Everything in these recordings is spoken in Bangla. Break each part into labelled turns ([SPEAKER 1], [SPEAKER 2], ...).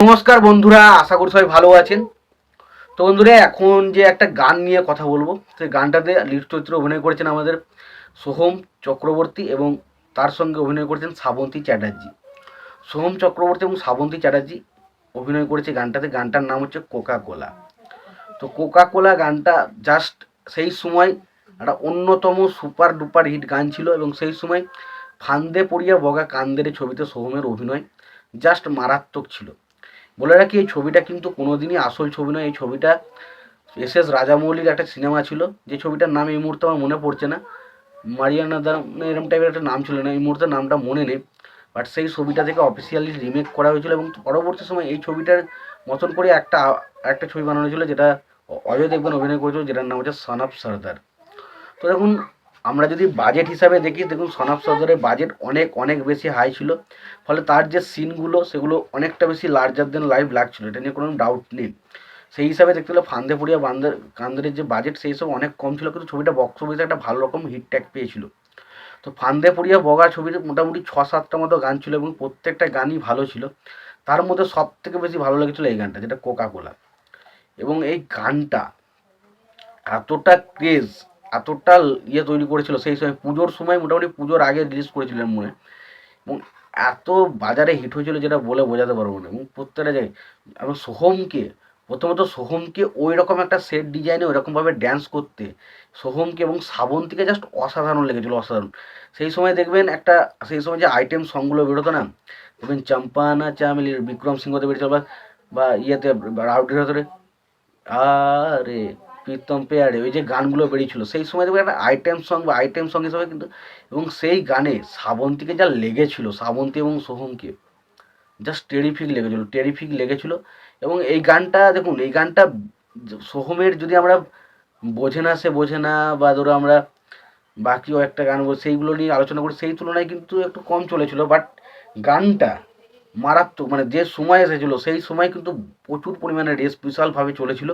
[SPEAKER 1] নমস্কার বন্ধুরা, আশা করি সবাই ভালো আছেন। তো বন্ধুরা, এখন যে একটা গান নিয়ে কথা বলব, সেই গানটাতে লিড চরিত্রে অভিনয় করেছেন আমাদের সোহম চক্রবর্তী এবং তার সঙ্গে অভিনয় করেছেন শ্রাবন্তী চ্যাটার্জি। সোহম চক্রবর্তী এবং শ্রাবন্তী চ্যাটার্জি অভিনয় করেছে গানটাতে, গানটার নাম হচ্ছে কোকা কোলা তো কোকা কোলা গানটা জাস্ট সেই সময় একটা অন্যতম সুপার ডুপার হিট গান ছিল এবং সেই সময় ফান্দে পড়িয়া বগা কান্দের ছবিতে সোহমের অভিনয় জাস্ট মারাত্মক ছিল। বলে রাখি, এই ছবিটা কিন্তু কোনোদিনই আসল ছবি নয়। এই ছবিটা এস এস রাজামৌলির একটা সিনেমা ছিল। যে ছবিটার নাম এই মুহূর্তে আমার মনে পড়ছে না। মারিয়ানা দা এরকম টাইপের একটা নাম ছিল না। এই মুহূর্তে নামটা মনে নেই। বাট সেই ছবিটা থেকে অফিসিয়ালি রিমেক করা হয়েছিল এবং পরবর্তী সময় এই ছবিটার মতন করে একটা একটা ছবি বানানো হয়েছিল যেটা অজয় দেবগন অভিনয় করেছিল, যেটার নাম হচ্ছে সন অফ সর্দার তো দেখুন আমরা যদি বাজেট হিসাবে দেখি, দেখুন সন সদরের বাজেট অনেক অনেক বেশি হাই ছিল। ফলে তার যে সিনগুলো সেগুলো অনেকটা বেশি লার্জার দেন লাইভ লাগছিল, এটা নিয়ে কোনো ডাউট নেই। সেই হিসাবে দেখতে গেলে ফান্দে পড়িয়া বান্দার, কান্দারের যে বাজেট সেই সব অনেক কম ছিল, কিন্তু ছবিটা বক্স অফিসে একটা ভালো রকম হিট ট্যাগ পেয়েছিল। তো ফান্দে পড়িয়া বগা ছবিতে মোটামুটি ছ, সাতটা মতো গান ছিল এবং প্রত্যেকটা গানই ভালো ছিল। তার মধ্যে সব থেকে বেশি ভালো লেগেছিলো এই গানটা, যেটা কোকা কোলা এবং এই গানটা এতটা ক্রেজ এতটা ইয়ে তৈরি করেছিল, সেই সময় পুজোর সময় মোটামুটি পুজোর আগে রিলিজ করেছিলেন মনে এবং এত বাজারে হিট হয়েছিল যেটা বলে বোঝাতে পারব না। এবং প্রত্যেকটা জায়গায় এবং সোহমকে, প্রথমত সোহমকে ওই রকম একটা সেট ডিজাইনে ওইরকমভাবে ড্যান্স করতে, সোহমকে এবং শ্রাবন্তীকে জাস্ট অসাধারণ লেগেছিলো, অসাধারণ। সেই সময় দেখবেন একটা, সেই সময় যে আইটেম সংগুলো বেরোতো না, দেখবেন চম্পানা চামেলির, বিক্রম সিংহতে বেরিয়েছিল বা বা ইয়েতে, রাউডির ভেতরে, আরে প্রীতম পেয়ারে, ওই যে গানগুলো বেরিয়েছিল, সেই সময় দেখবেন একটা আইটেম সং বা আইটেম সং হিসেবে কিন্তু, এবং সেই গানে শ্রাবন্তীকে যা লেগেছিল, শ্রাবন্তী এবং সোহমকে জাস্ট টেরিফিক লেগেছিলো টেরিফিক লেগেছিলো, এবং এই গানটা, দেখুন, এই গানটা সোহমের যদি আমরা বোঝে না সে বোঝে না, বা ধরো আমরা বাকিও একটা গান সেইগুলো নিয়ে আলোচনা করি, সেই তুলনায় কিন্তু একটু কম চলেছিল বাট গানটা মারাত্মক মানে যে সময় এসেছিল, সেই সময় কিন্তু প্রচুর পরিমাণে রেস বিশালভাবে চলেছিল।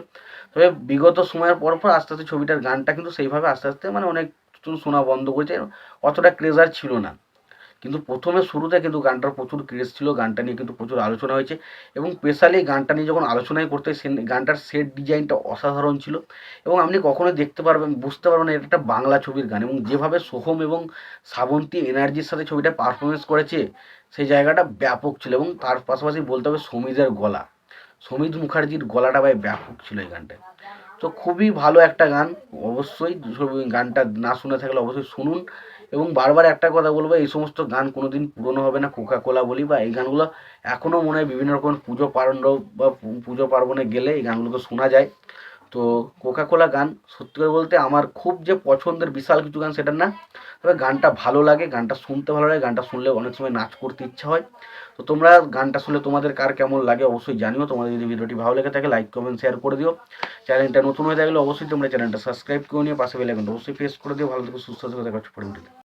[SPEAKER 1] তবে বিগত সময়ের পর পর আস্তে আস্তে ছবিটার গানটা কিন্তু সেইভাবে আস্তে আস্তে মানে অনেক শোনা বন্ধ করেছে, অতটা ক্রেজার ছিল না। কিন্তু প্রথমে শুরুতে কিন্তু গানটার প্রচুর ক্রেজ ছিল, গানটা নিয়ে কিন্তু প্রচুর আলোচনা হয়েছে এবং স্পেশালি গানটা নিয়ে যখন আলোচনাই করতে গানটার সেট ডিজাইনটা অসাধারণ ছিল এবং আপনি কখনোই দেখতে পারবেন, বুঝতে পারবেন এটা একটা বাংলা ছবির গান এবং যেভাবে সোহম এবং শ্রাবন্তী এনার্জির সাথে ছবিটা পারফরমেন্স করেছে, সেই জায়গাটা ব্যাপক ছিল এবং তার পাশাপাশি বলতে হবে সমিজের গলা। সমিত মুখার্জির গলাটা ভাই ব্যাপক ছিল এই গানটায়। তো খুবই ভালো একটা গান, অবশ্যই। গানটা না শুনে থাকলে অবশ্যই শুনুন। এবং বারবার একটা কথা বলব, এই সমস্ত গান কোনোদিন পুরনো হবে না কোকা কোলা বলি বা এই গানগুলো। এখনও মনে হয় বিভিন্ন রকম পুজো পার্বণ বা পুজো পার্বণে গেলে এই গানগুলোকে শোনা যায়। তো কোকা কোলা গান, সত্যি করে বলতে আমার খুব যে পছন্দের বিশাল কিছু গান সেটা না, তবে গানটা ভালো লাগে, গানটা শুনতে ভালো লাগে, গানটা শুনলে অনেক সময় নাচ করতে ইচ্ছা হয়। তো তোমরা গানটা শুনলে তোমাদের কার কেমন লাগে অবশ্যই জানিও, তোমাদের যদি ভিডিওটি ভালো লেগে থাকে লাইক কমেন্ট শেয়ার করে দিও। চ্যানেলটা নতুন হয়ে থাকলে অবশ্যই তোমরা চ্যানেলটা সাবস্ক্রাইব করে নিয়ে পাশে বেল আইকনটা অবশ্যই প্রেস করে দিও। ভালো থেকে, সুস্থ থেকে